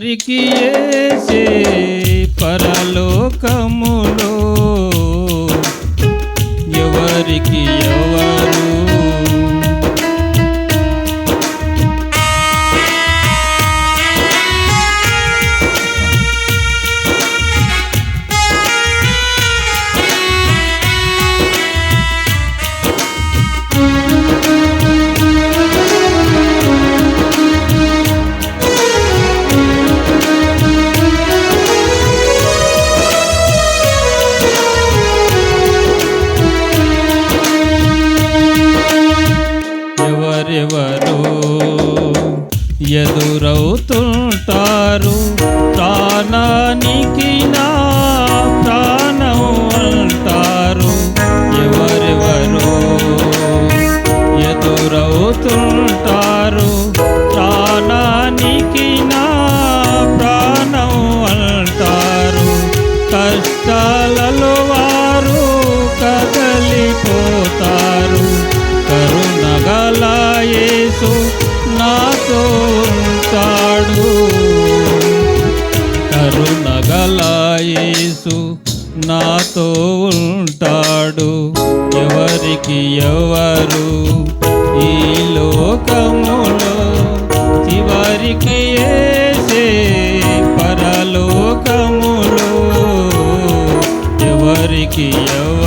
ఎవరికి ఏసే పరలోకములో. ఎవరికి ఎవరు ఎవరెవరు ఎదురవుతుంటారు? ప్రాణానికి నా ప్రాణం అంటారు. ఎవరెవరు ఎదురవుతుంటారు? ప్రాణానికి నా ప్రాణం అంటారు. కష్టాలలో నాతో ఉంటాడు. కరుణగలయేసు నాతో ఉంటాడు. ఎవరికి ఎవరు ఈ లోకములో చివరికి ఏసే పరలోకములో ఎవరికి ఎవరు